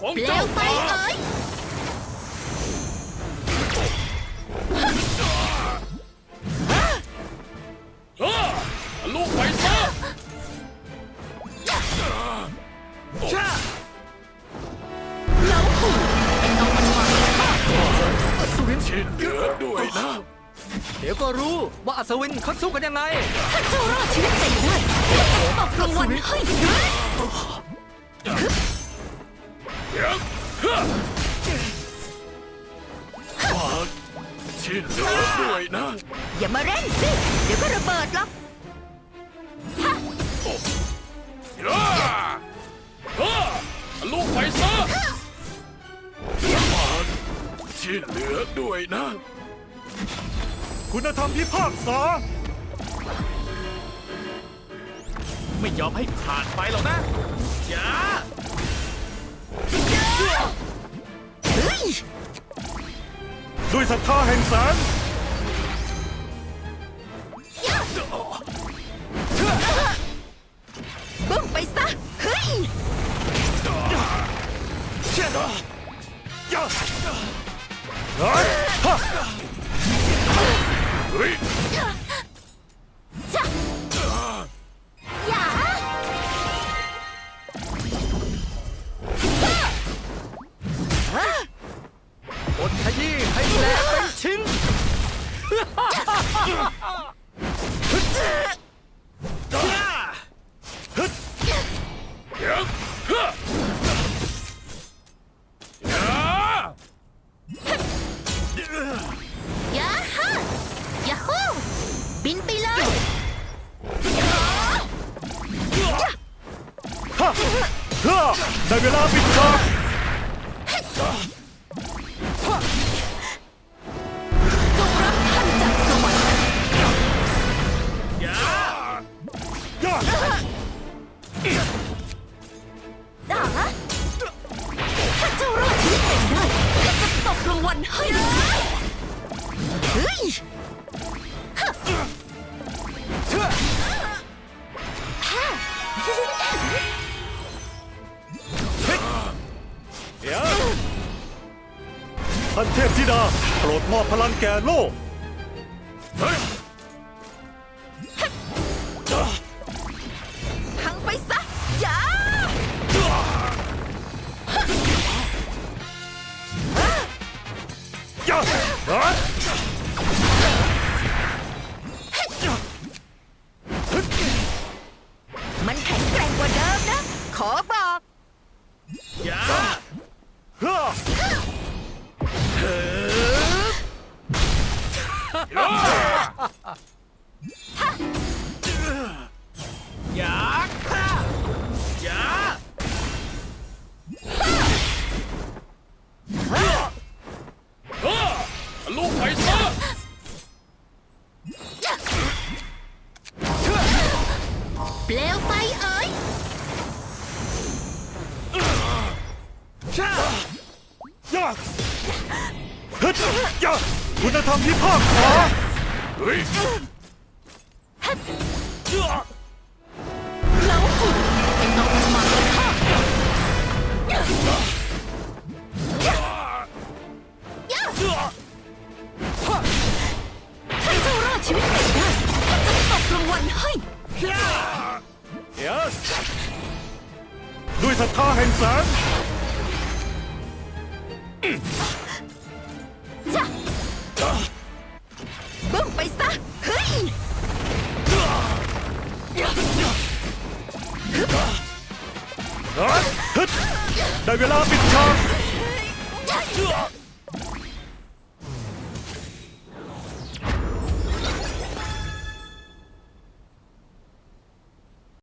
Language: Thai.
ของเปลเจ้าวไฟมาเอ๋ยเออทะลุไปซะเหลาหูไอ้น้องมันมาสุวินชิ้นเหลือด้วยนะเดี๋ยวก็รู้ว่าอัศวินเขาสู้กันยังไง ถ้าเจ้ารอดชีวิตไปได้ตบรางวัลให้เดี๋ยวเฮ้อ ว่าชิ้นเหลือด้วยนะ อย่ามาเร่งสิ เดี๋ยวก็ระเบิดหรอกเฮ้อเฮ้อทะลุไปซะว่าชิ้นเหลือด้วยนะ คุณธรรมพิพากษา ไม่ยอมให้ผ่านไปหรอกนะอย่าเฮ้ย ด้วยศรัทธาแห่งแสงบึ้มไปซะ เฮ้ยเฮ้ยฮะเฮ้ยจ้ะอย่ ไปเลยฮะเฮ้อได้เวลาปิดฉาก ท่านเทพธิดาโปรดมอบพลังแก่โลก เฮ้ย อย่าฆ่าอยาเฮ้อทะลุไปซะเปลวไฟเอ๋ยย่าฮึดย่า คุณธรรมพิพากษาเฮ้ยเหลาหูไอ้น้องมันมาฆ่าถ้าเจ้ารอดชีวิตไปได้ข้าจะตบรางวัลให้เดี๋ยวด้วยศรัทธาแห่งแสง ฮึดได้เวลาปิดฉาก